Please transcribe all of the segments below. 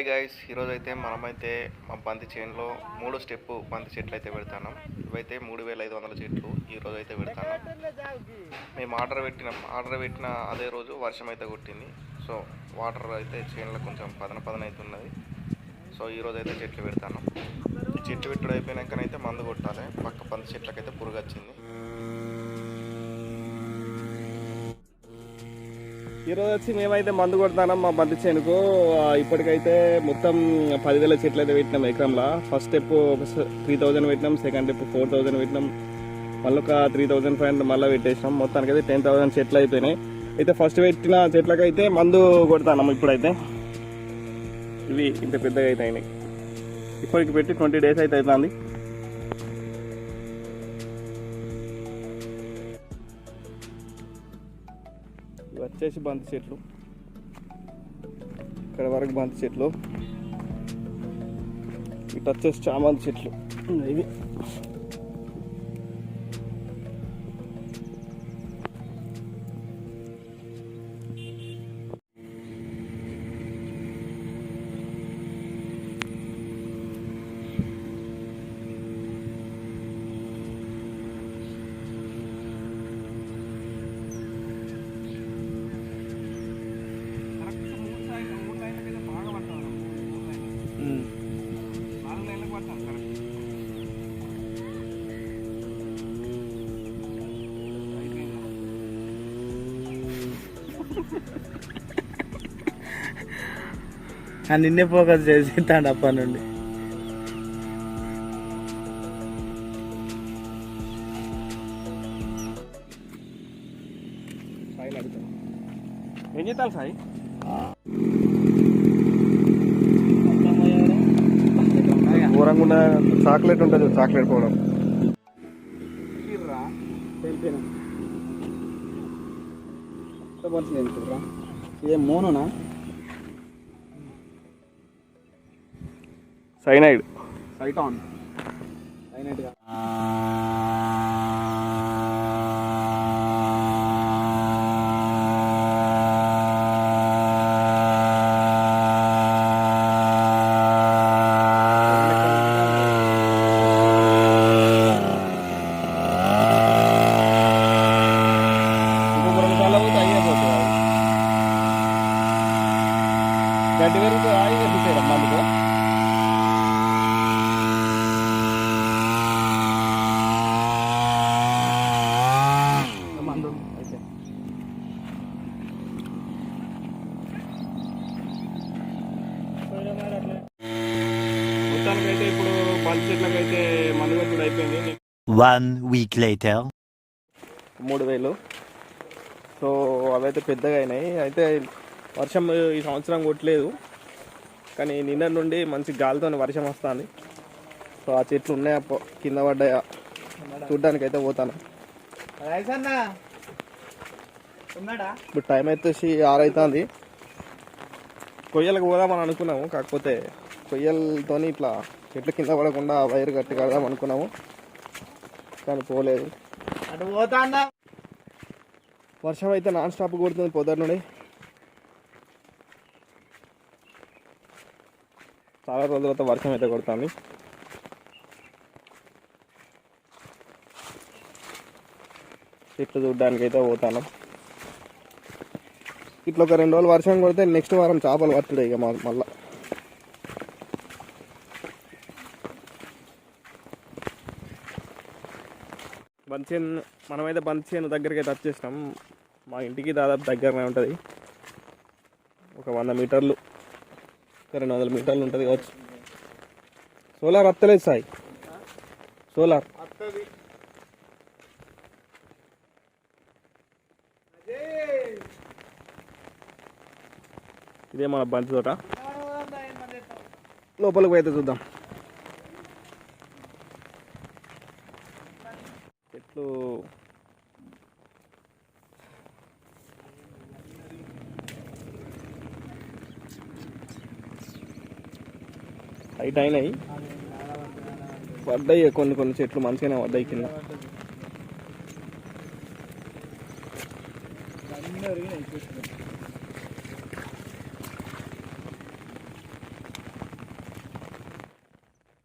Hi guys ఈరోజు అయితే మనమైతే మా బంతి చేనులో మూడు స్టెప్ బంతి చెట్లు అయితే పెడతాను ఇవైతే మూడు వేల ఐదు వందల చెట్లు ఈరోజు అయితే పెడతాను మేము ఆర్డర్ పెట్టిన. ఆర్డర్ పెట్టిన అదే రోజు వర్షం అయితే కొట్టింది. సో వాటర్ అయితే చేనులో కొంచెం పదన పదన అయితే ఉన్నది సో ఈ అయితే చెట్లు పెడతాను చెట్లు పెట్టుడు అయిపోయినాకనైతే మందు కొట్టాలి. పక్క బంతి చెట్లకైతే పురుగు వచ్చింది ఈరోజు వచ్చి మేమైతే మందు కొడతాం మా బంతి చేనుకు. ఇప్పటికైతే మొత్తం పదివేల చెట్లు అయితే పెట్టినాం ఎకరంలో. ఫస్ట్ స్టెప్ ఒక త్రీ థౌజండ్ పెట్టినాం సెకండ్ స్టెప్ ఫోర్ థౌజండ్ పెట్టినాం. మళ్ళీ ఒక త్రీ థౌజండ్ ఫైవ్ హండ్రెడ్ మళ్ళీ పెట్టేసినాం. మొత్తానికి అయితే టెన్ థౌసండ్ చెట్లు అయిపోయినాయి. అయితే ఫస్ట్ పెట్టిన చెట్లకైతే మందు కొడతాం ఇప్పుడైతే. ఇవి ఇంత పెద్దగా అయితే అయినాయి. ఇప్పటికి పెట్టి ట్వంటీ డేస్ అయితే అవుతుంది. వచ్చేసి బంతి చెట్లు. ఇక్కడ వరకు బంతి చెట్లు. ఇటు వచ్చేసి చామంతి చెట్లు. ఇవి. నిన్నే ఫోకస్ చేసి తాండప్ప నుండి. ఏం చేస్తాను సాయి? ఘోరంగా ఉన్న చాక్లెట్ ఉంటుంది చాక్లెట్ పోవడం. ఏ మోనునా? సైనైడ్. సైటాన్. అయినట్టుగా గడ్డి పెరుగుతుంది ఆయి కట్టించారు మందుకు మొత్తానికైతే ఇప్పుడు చెట్లకైతే అయిపోయింది మూడు వేలు. సో అవైతే పెద్దగా అయినాయి. అయితే వర్షం ఈ సంవత్సరం కొట్టలేదు. కానీ నిన్న నుండి మంచి గాలితో వర్షం వస్తుంది. సో ఆ చెట్లు ఉన్నాయా కింద పడ్డాయా? చూడ్డానికి అయితే పోతాను. ఇప్పుడు టైం అయితే ఆరు అవుతుంది కొయ్యలకు పోదామని అనుకున్నాము. కాకపోతే కొయ్యలతో ఇట్లా చెట్లు కింద పడకుండా వైర్ కట్టి కడదాం అనుకున్నాము. కానీ పోలేదు. వర్షం అయితే నాన్ స్టాప్ కొడుతుంది పొద్దున్న నుండి. చాలా రోజుల తర్వాత వర్షం అయితే కొడుతుంది. చెట్లు చూడడానికి అయితే పోతాను. ఇట్లా ఒక రెండు రోజులు వర్షం కొడితే నెక్స్ట్ వారం చేపలు పట్టుడే ఇక మళ్ళీ మళ్ళా. బంచేన్ మనమైతే బంచేన్ దగ్గరికి అయితే వచ్చేసినాం. మా ఇంటికి దాదాపు దగ్గరనే ఉంటుంది. ఒక వంద మీటర్లు. రెండు వందల మీటర్లు ఉంటుంది కావచ్చు. సోలార్ వస్తలేదు సాయి. సోలార్. ఇదే మన బంతి తోట. లోపలికి పోయితే చూద్దాం. చెట్లు హైట్ అయినాయి. పడ్డాయి కొన్ని కొన్ని చెట్లు మంచిగానే పడ్డాయి కింద.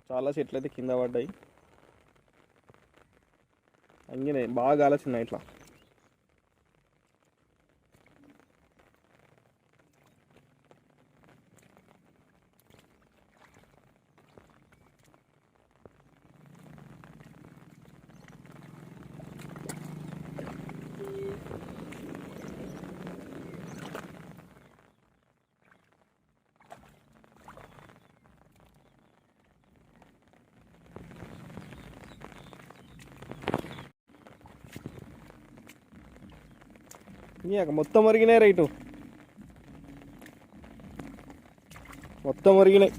చాలా చెట్లు అయితే కింద పడ్డాయి. అంగనే బాగా ఆలోచన ఇట్లా. ఇక మొత్తం ఒరిగినాయి రైటు. మొత్తం ఒరిగినాయి.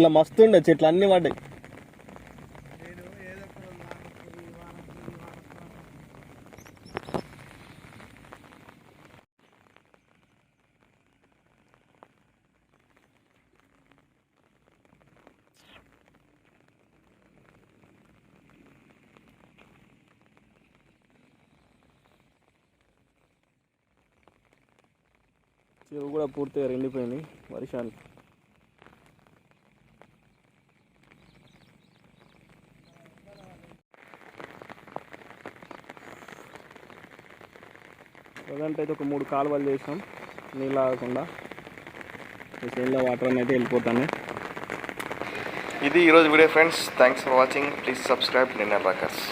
ఇలా మస్తు ఉండే చెట్లు అన్నీ పడ్డాయి. చెరువు కూడా పూర్తిగా ఎండిపోయింది వర్షానికి ప్రజెంట్ అయితే ఒక మూడు కాలువలు చేసాం నీళ్ళు ఆగకుండా. ఈ చేనులో వాటర్ అనేది వెళ్ళిపోతాను. ఇది ఈరోజు video friends. Thanks for watching please subscribe నిన్న రాకర్స్